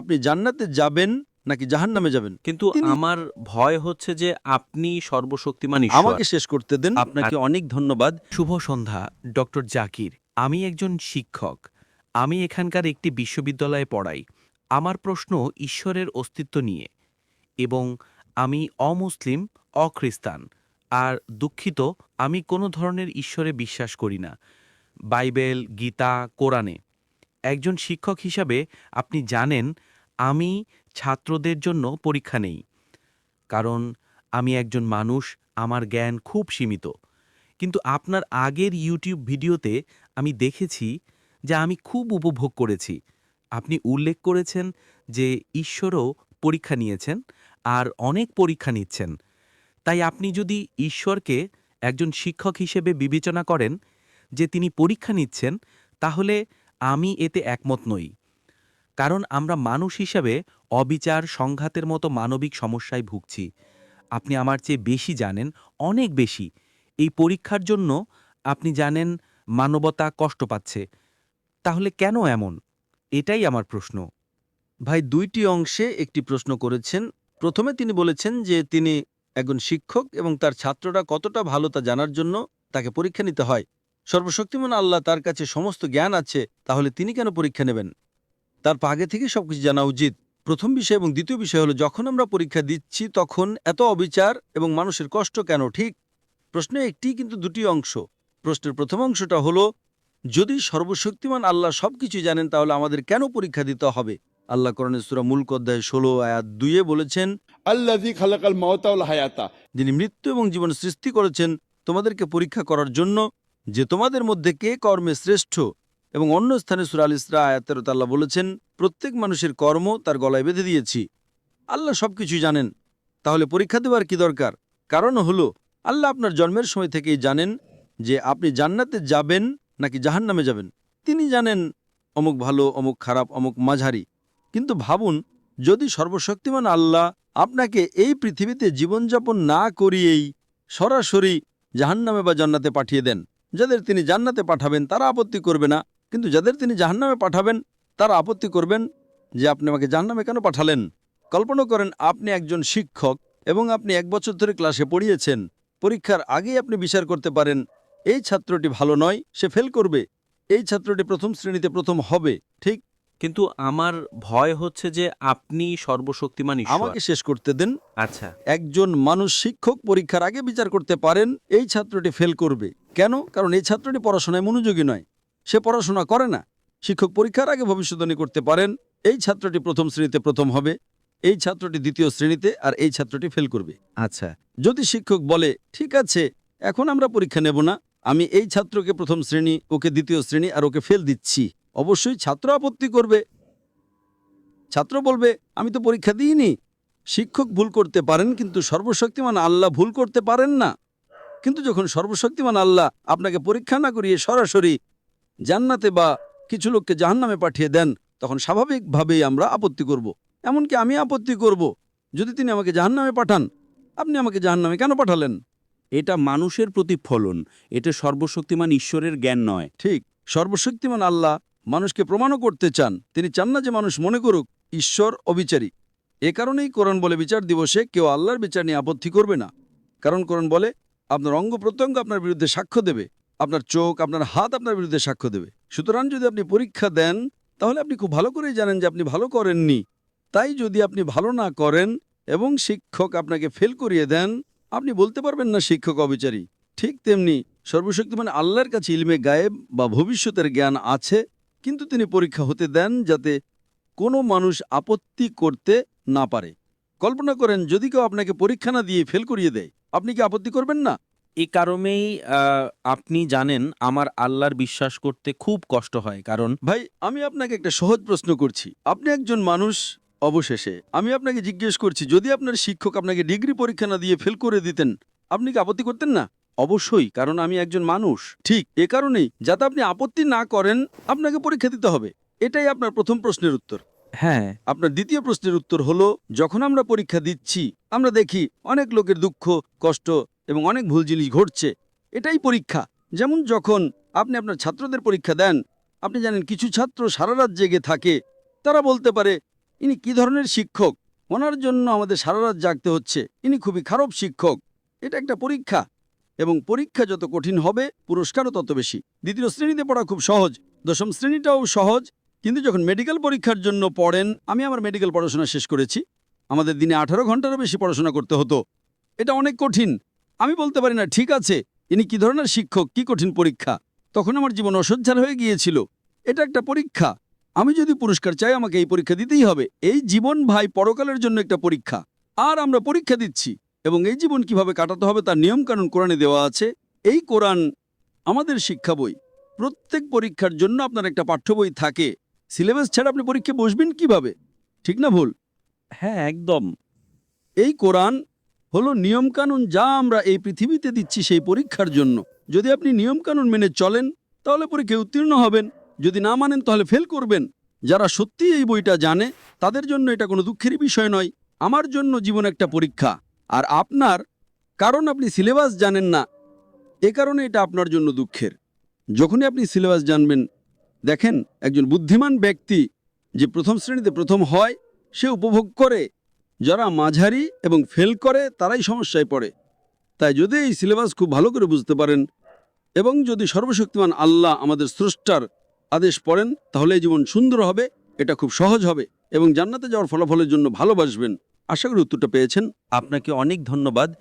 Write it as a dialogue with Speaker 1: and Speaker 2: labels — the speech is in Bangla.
Speaker 1: আপনি জান্নাতে যাবেন নাকি জাহান্নামে যাবেন?
Speaker 2: কিন্তু আমার ভয় হচ্ছে যে আপনি সর্বশক্তিমান
Speaker 1: আমাকে শেষ করতে দেন। আপনাকে অনেক ধন্যবাদ।
Speaker 2: শুভ সন্ধ্যা ডক্টর জাকির। আমি একজন শিক্ষক। আমি এখানকার একটি বিশ্ববিদ্যালয়ে পড়াই। আমার প্রশ্ন ঈশ্বরের অস্তিত্ব নিয়ে। এবং আমি অমুসলিম অখ্রিস্তান আর দুঃখিত আমি কোনো ধরনের ঈশ্বরে বিশ্বাস করি না। বাইবেল গীতা কোরআনে। একজন শিক্ষক হিসাবে আপনি জানেন আমি ছাত্রদের জন্য পরীক্ষা নেই। কারণ আমি একজন মানুষ, আমার জ্ঞান খুব সীমিত। কিন্তু আপনার আগের ইউটিউব ভিডিওতে আমি দেখেছি যে আমি খুব উপভোগ করেছি। আপনি উল্লেখ করেছেন যে ঈশ্বরও পরীক্ষা নিয়েছেন আর অনেক পরীক্ষা নিচ্ছেন। তাই আপনি যদি ঈশ্বরকে একজন শিক্ষক হিসেবে বিবেচনা করেন যে তিনি পরীক্ষা নিচ্ছেন, তাহলে আমি এতে একমত নই। কারণ আমরা মানুষ হিসাবে অবিচার, সংঘাতের মতো মানবিক সমস্যায় ভুগছি। আপনি আমার চেয়ে বেশি জানেন, অনেক বেশি। এই পরীক্ষার জন্য আপনি জানেন মানবতা কষ্ট পাচ্ছে। তাহলে কেন এমন? এটাই আমার প্রশ্ন।
Speaker 1: ভাই, দুইটি অংশে একটি প্রশ্ন করেছেন। প্রথমে তিনি বলেছেন যে তিনি একজন শিক্ষক এবং তার ছাত্ররা কতটা ভালো তা জানার জন্য তাকে পরীক্ষা নিতে হয়। সর্বশক্তিমান আল্লাহ তার কাছে সমস্ত জ্ঞান আছে, তাহলে তিনি কেন পরীক্ষা নেবেন? তার আগে থেকে সবকিছু জানা উচিত। প্রথম বিষয় এবং দ্বিতীয় বিষয় হলো যখন আমরা পরীক্ষা দিচ্ছি তখন এত অবিচার এবং মানুষের কষ্ট কেন? ঠিক প্রশ্ন একটি কিন্তু দুটি অংশ। প্রশ্নের প্রথম অংশটা হলো যদি সর্বশক্তিমান আল্লাহ সব কিছু জানেন তাহলে আমাদের কেন পরীক্ষা দিতে হবে? আল্লাহ করণেশ্বরা মূল অধ্যায় ষোলো আয়াত দুইয়ে বলেছেন
Speaker 3: আল্লাহ খালাকাল হায়াতা।
Speaker 1: যিনি মৃত্যু এবং জীবন সৃষ্টি করেছেন তোমাদেরকে পরীক্ষা করার জন্য যে তোমাদের মধ্যে কে কর্মে শ্রেষ্ঠ এবং অন্য স্থানে সুরা আল ইসরা আয়াতের আল্লাহ বলেছেন, প্রত্যেক মানুষের কর্ম তার গলায় বেঁধে দিয়েছি। আল্লাহ সবকিছু জানেন। তাহলে পরীক্ষা দেওয়ার কি দরকার? কারণ হলো, আল্লাহ আপনার জন্মের সময় থেকেই জানেন যে আপনি জান্নাতে যাবেন নাকি জাহান্নামে যাবেন। তিনি জানেন অমুক ভালো, অমুক খারাপ, অমুক মাঝারি। কিন্তু ভাবুন, যদি সর্বশক্তিমান আল্লাহ আপনাকে এই পৃথিবীতে জীবনযাপন না করিয়েই সরাসরি জাহান্নামে বা জান্নাতে পাঠিয়ে দেন, যাদের তিনি জান্নাতে পাঠাবেন, তারা আপত্তি করবে না। কিন্তু যাদের তিনি জাহান্নামে পাঠাবেন তারা আপত্তি করবেন যে আপনি আমাকে জাহান্নামে কেন পাঠালেন? কল্পনা করেন আপনি একজন শিক্ষক এবং আপনি এক বছর ধরে ক্লাসে পড়িয়েছেন। পরীক্ষার আগেই আপনি বিচার করতে পারেন এই ছাত্রটি ভালো নয় সে ফেল করবে। এই ছাত্রটি প্রথম শ্রেণীতে প্রথম হবে ঠিক?
Speaker 2: কিন্তু আমার ভয় হচ্ছে যে আপনি সর্বশক্তিমান
Speaker 1: আমাকে শেষ করতে দেন।
Speaker 2: আচ্ছা।
Speaker 1: একজন মানুষ শিক্ষক পরীক্ষার আগে বিচার করতে পারেন এই ছাত্রটি ফেল করবে। কেন? কারণ এই ছাত্রটি পড়াশোনায় মনোযোগী নয়। সে পড়াশোনা করে না। শিক্ষক পরীক্ষার আগে ভবিষ্যৎবাণী করতে পারেন। এই ছাত্রটি প্রথম শ্রেণীতে প্রথম হবে। এই ছাত্রটি দ্বিতীয় শ্রেণীতে আর এই ছাত্রটি ফেল করবে।
Speaker 2: আচ্ছা।
Speaker 1: যদি শিক্ষক বলে ঠিক আছে এখন আমরা পরীক্ষা নেব না। আমি এই ছাত্রকে প্রথম শ্রেণি ওকে দ্বিতীয় শ্রেণি আর ওকে ফেল দিচ্ছি। অবশ্যই ছাত্র আপত্তি করবে। ছাত্র বলবে আমি তো পরীক্ষা দিইনি। শিক্ষক ভুল করতে পারেন কিন্তু সর্বশক্তিমান আল্লাহ ভুল করতে পারেন না। কিন্তু যখন সর্বশক্তিমান আল্লাহ আপনাকে পরীক্ষা না করিয়ে সরাসরি জান্নাতে বা কিছু লোককে জাহান্নামে পাঠিয়ে দেন তখন স্বাভাবিকভাবেই আমরা আপত্তি করব। এমনকি আমি আপত্তি করব যদি তিনি আমাকে জাহান্নামে পাঠান আপনি আমাকে জাহান্নামে কেন পাঠালেন?
Speaker 4: এটা মানুষের প্রতিফলন। এটা সর্বশক্তিমান ঈশ্বরের জ্ঞান নয়।
Speaker 1: ঠিক সর্বশক্তিমান আল্লাহ মানুষকে প্রমাণও করতে চান। তিনি চান না যে মানুষ মনে করুক ঈশ্বর অবিচারী। এ কারণেই কোরআন বলে বিচার দিবসে কেউ আল্লাহর বিচার নিয়ে আপত্তি করবে না। কারণ কোরআন বলে আপনার অঙ্গ প্রত্যঙ্গ আপনার বিরুদ্ধে সাক্ষ্য দেবে। আপনার চোখ, আপনার হাত আপনার বিরুদ্ধে সাক্ষ্য দেবে। সুতরাং যদি আপনি পরীক্ষা দেন, তাহলে আপনি খুব ভালো করেই জানেন যে আপনি ভালো করেননি। তাই যদি আপনি ভালো না করেন এবং শিক্ষক আপনাকে ফেল করিয়ে দেন, আপনি বলতে পারবেন না শিক্ষক অবিচারী। ঠিক তেমনি সর্বশক্তিমান আল্লাহর কাছে ইলমে গায়েব বা ভবিষ্যতের জ্ঞান আছে, কিন্তু তিনি পরীক্ষা হতে দেন যাতে কোনো মানুষ আপত্তি করতে না পারে। কল্পনা করেন যদি কেউ আপনাকে পরীক্ষা না দিয়ে ফেল করিয়ে দেয়, আপনি কি আপত্তি করবেন না?
Speaker 2: এই কারণেই আপনি জানেন আমার আল্লাহর বিশ্বাস করতে খুব কষ্ট হয়। কারণ
Speaker 1: ভাই আমি আপনাকে একটা সহজ প্রশ্ন করছি। আপনি একজন মানুষ অবশেষে। আমি আপনাকে জিজ্ঞেস করছি যদি আপনার শিক্ষক আপনাকে ডিগ্রি পরীক্ষা না দিয়ে ফেল করে দিতেন আপনি কি আপত্তি করতেন না?
Speaker 2: অবশ্যই কারণ আমি একজন মানুষ।
Speaker 1: ঠিক এ কারণেই যাতে আপনি আপত্তি না করেন আপনাকে পরীক্ষা দিতে হবে। এটাই আপনার প্রথম প্রশ্নের উত্তর।
Speaker 2: হ্যাঁ।
Speaker 1: আপনার দ্বিতীয় প্রশ্নের উত্তর হলো যখন আমরা পরীক্ষা দিচ্ছি আমরা দেখি অনেক লোকের দুঃখ কষ্ট এবং অনেক ভুল জিনিস ঘটছে। এটাই পরীক্ষা। যেমন যখন আপনি আপনার ছাত্রদের পরীক্ষা দেন, আপনি জানেন কিছু ছাত্র সারা রাত জেগে থাকে। তারা বলতে পারে, ইনি কি ধরনের শিক্ষক? ওনার জন্য আমাদের সারা রাত জাগতে হচ্ছে। ইনি খুবই খারাপ শিক্ষক। এটা একটা পরীক্ষা। এবং পরীক্ষা যত কঠিন হবে, পুরস্কারও তত বেশি। দ্বিতীয় শ্রেণীতে পড়া খুব সহজ। দশম শ্রেণীটাও সহজ। কিন্তু যখন মেডিকেল পরীক্ষার জন্য পড়েন, আমি আমার মেডিকেল পড়াশোনা শেষ করেছি। আমাদের দিনে আঠারো ঘন্টারও বেশি পড়াশোনা করতে হতো। এটা অনেক কঠিন। আমি বলতে পারি না ঠিক আছে ইনি কি ধরনের শিক্ষক কি কঠিন পরীক্ষা? তখন আমার জীবন অসহ্যার হয়ে গিয়েছিল। এটা একটা পরীক্ষা। আমি যদি পুরস্কার চাই আমাকে এই পরীক্ষা দিতেই হবে। এই জীবন ভাই পরকালের জন্য একটা পরীক্ষা। আর আমরা পরীক্ষা দিচ্ছি। এবং এই জীবন কীভাবে কাটাতে হবে তার নিয়মকানুন কোরআনে দেওয়া আছে। এই কোরআন আমাদের শিক্ষা বই। প্রত্যেক পরীক্ষার জন্য আপনার একটা পাঠ্য বই থাকে। সিলেবাস ছাড়া আপনি পরীক্ষা বসবেন কীভাবে? ঠিক না ভুল?
Speaker 4: হ্যাঁ একদম।
Speaker 1: এই কোরআন হলো নিয়মকানুন যা আমরা এই পৃথিবীতে দিচ্ছি সেই পরীক্ষার জন্য। যদি আপনি নিয়মকানুন মেনে চলেন, তাহলে পরীক্ষায় উত্তীর্ণ হবেন। যদি না মানেন, তাহলে ফেল করবেন। যারা সত্যি এই বইটা জানে, তাদের জন্য এটা কোনো দুঃখেরই বিষয় নয়। আমার জন্য জীবন একটা পরীক্ষা। আর আপনার, কারণ আপনি সিলেবাস জানেন না, এ কারণে এটা আপনার জন্য দুঃখের। যখনই আপনি সিলেবাস জানবেন, দেখেন, একজন বুদ্ধিমান ব্যক্তি যে প্রথম শ্রেণীতে প্রথম হয়, সে উপভোগ করে যারা মাঝারি এবং ফেল করে, তারাই সমস্যায় পড়ে। তাই যদি এই সিলেবাস খুব ভালো করে বুঝতে পারেন এবং যদি সর্বশক্তিমান আল্লাহ আমাদের স্রষ্টার আদেশ পড়েন, তাহলে এই জীবন সুন্দর হবে, এটা খুব সহজ হবে এবং জান্নাতে যাওয়ার ফলাফলের জন্য ভালোবাসবেন। আশা করি উত্তরটা পেয়েছেন।
Speaker 4: আপনাকে অনেক ধন্যবাদ।